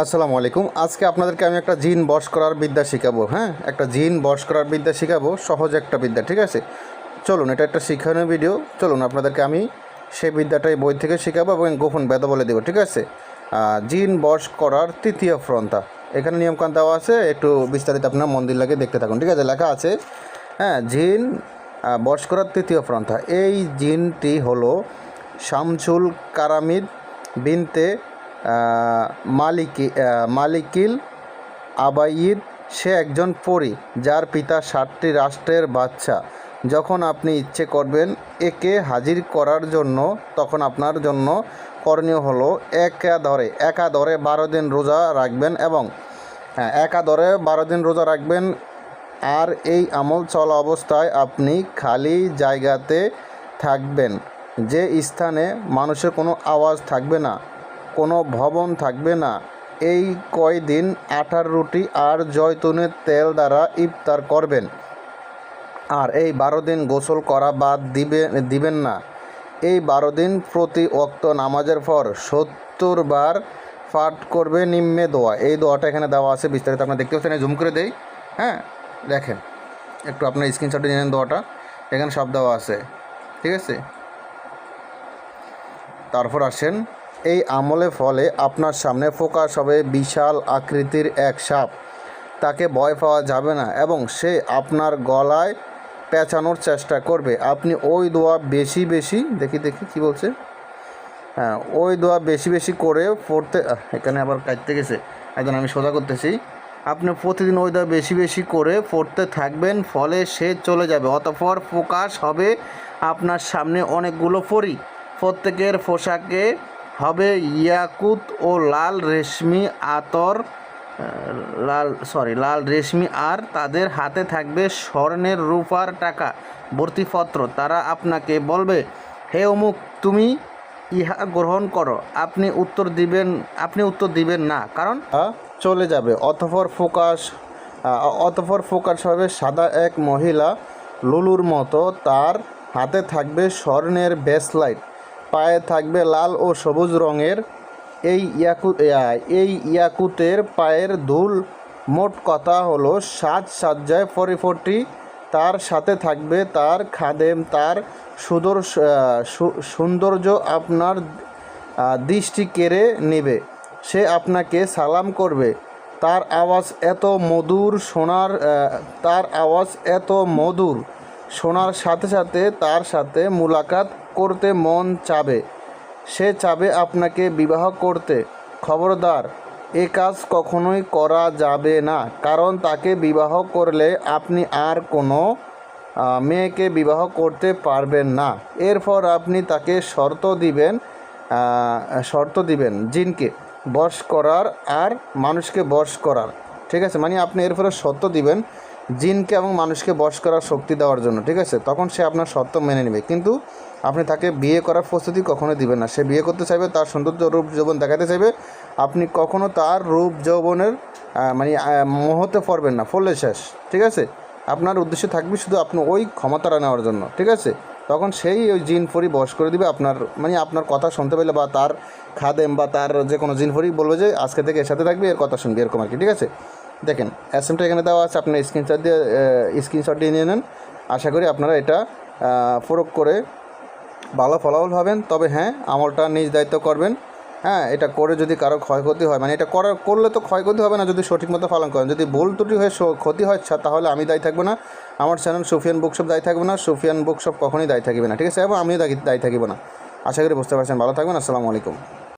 আসসালামু আলাইকুম। আজকে আপনাদেরকে আমি একটা জিন বশ করার বিদ্যা শেখাবো হ্যাঁ? একটা জিন বশ করার বিদ্যা শেখাবো, সহজ একটা বিদ্যা, ঠিক আছে? চলুন, এটা একটা শিক্ষণীয় ভিডিও। চলুন, আপনাদেরকে আমি সেই বিদ্যাটাই বই থেকে শেখাবো এবং গোপন বেদা বলে দেবো, ঠিক আছে? জিন বশ করার তৃতীয় ফ্রন্তা। এখানে নিয়মকান দেওয়া আছে, একটু বিস্তারিত আপনার মন্দির লাগে দেখতে থাকুন, ঠিক আছে? লেখা আছে হ্যাঁ জিন বশ করার তৃতীয় ফ্রন্তা। এই জিনটি হলো শামসুল কারামিদ বিনতে মালিকি মালিকিল আবাইদ সে একজন পরী যার পিতা ষাটটি রাষ্ট্রের বাচ্চা যখন আপনি ইচ্ছে করবেন একে হাজির করার জন্য তখন আপনার জন্য করণীয় হলো একা ধরে একা ধরে বারো দিন রোজা রাখবেন এবং হ্যাঁ, একা ধরে বারো দিন রোজা রাখবেন। আর এই আমল চলা অবস্থায় আপনি খালি জায়গাতে থাকবেন যে স্থানে মানুষের কোনো আওয়াজ থাকবে না। কোনো ভবন থাকবে না। এই কয়দিন আঠার রুটি আর জয়তুনের তেল দ্বারা ইফতার করবেন। আর এই বারো দিন গোসল করা বাদ দিবে, দিবেন না। এই বারো দিন প্রতি অক্ত নামাজের পর সত্তর বার পাঠ করবে নিম্নে দোয়া। এই দোয়াটা এখানে দেওয়া আছে বিস্তারিত আপনার দেখতে পাচ্ছেন জুম করে দেই। হ্যাঁ দেখেন, একটু আপনার স্ক্রিনশটে নিয়ে নেন দোয়াটা। এখানে সব দেওয়া আছে। ঠিক আছে? তারপর আসেন এই আমলে ফলে আপনার সামনে ফোকাস হবে বিশাল আকৃতির এক সাপ। তাকে ভয় পাওয়া যাবে না এবং সে আপনার গলায় পেঁচানোর চেষ্টা করবে। আপনি ওই দোয়া বেশি বেশি, দেখি দেখি কি বলছে? হ্যাঁ ওই দোয়া বেশি বেশি করে পড়তে এখানে আবার কাটতে গেছে। একজন আমি সোজা করতেছি। আপনি প্রতিদিন ওই দোয়া বেশি বেশি করে পড়তে থাকবেন, ফলে সে চলে যাবে। অতঃপর ফোকাস হবে আপনার সামনে অনেকগুলো পরি। প্রত্যেকের পোশাকে হবে ইয়াকুত ও লাল রেশমি আতর লাল সরি লাল রেশমি আর তাদের হাতে থাকবে স্বর্ণের রূপার টাকা, ভর্তিপত্র। তারা আপনাকে বলবে, হে অমুক, তুমি ইহা গ্রহণ করো। আপনি উত্তর দিবেন, আপনি উত্তর দিবেন না। কারণ চলে যাবে। অতঃপর ফোকাস অতঃপর ফোকাস হবে সাদা এক মহিলা, লুলুর মতো। তার হাতে থাকবে স্বর্ণের বেসলাইট পায়ে থাকবে লাল ও সবুজ রঙের। এই ইয়াকু এই ইয়াকুতের পায়ের ধুল মোট কথা হলো সাজ সাজ্জায় পরিফটি তার সাথে থাকবে তার খাদেম তার সুদর সৌন্দর্য আপনার দৃষ্টি কেড়ে নেবে। সে আপনাকে সালাম করবে। তার আওয়াজ এত মধুর আহ, তার আওয়াজ এত মধুর। শোনার সাথে সাথে তার সাথে মুলাকাত করতে মন চাবে। সে চাবে আপনাকে বিবাহ করতে। খবরদার, এ কাজ কখনোই করা যাবে না, কারণ তাকে বিবাহ করলে আপনি আর কোনো মেয়েকে বিবাহ করতে পারবেন না। এরপর আপনি তাকে শর্ত দিবেন শর্ত দিবেন জিনকে বশ করার আর মানুষকে বশ করার। ঠিক আছে? মানে আপনি এরপরে শর্ত দিবেন জিনকে এবং মানুষকে বশ করার শক্তি দেওয়ার জন্য, ঠিক আছে? তখন সে আপনার শর্ত মেনে নেবে। কিন্তু আপনি তাকে বিয়ে করার প্রস্তুতি কখনো দিবেন না। সে বিয়ে করতে চাইবে, তার সৌন্দর্য রূপ যৌবন দেখাতে চাইবে। আপনি কখনো তার রূপ যৌবনের মানে মোহতে পড়বেন না ফলে শেষ, ঠিক আছে? আপনার উদ্দেশ্য থাকবে শুধু আপনি ওই ক্ষমতাটা নেওয়ার জন্য, ঠিক আছে? তখন সেই ওই জিন ফরি বশ করে দিবে আপনার মানে আপনার কথা শুনতে পেলে বা তার খাদেম বা তার যে কোনো জিন ফরি বলবে যে, আজকে থেকে এর সাথে থাকবে, এর কথা শুনবি, এরকম আর কি, ঠিক আছে? দেখেন অ্যাসেমটা এখানে দেওয়া আছে, আপনি স্ক্রিনশট দিয়ে স্ক্রিনশট দিয়ে নিয়ে নেন। আশা করি আপনারা এটা প্রয়োগ করে ভালো ফলাফল হবেন তবে হ্যাঁ আমলটা নিজ দায়িত্ব করবেন। হ্যাঁ এটা করে যদি কারও ক্ষয়ক্ষতি হয় মানে এটা করার করলে তো ক্ষয়ক্ষতি হবে না যদি সঠিক মতো পালন করেন। যদি ভুল ত্রুটি হয়ে ক্ষতি হয় তাহলে আমি দায়ী থাকব না। আমার চ্যানেল সুফিয়ান বুকশপ দায়ী থাকবে না। সুফিয়ান বুকশপ কখনোই দায়ী থাকবে না, ঠিক আছে? এবং আমিও দায়ী থাকব না। আশা করি বুঝতে পারছেন। ভালো থাকবেন। আসসালামু আলাইকুম।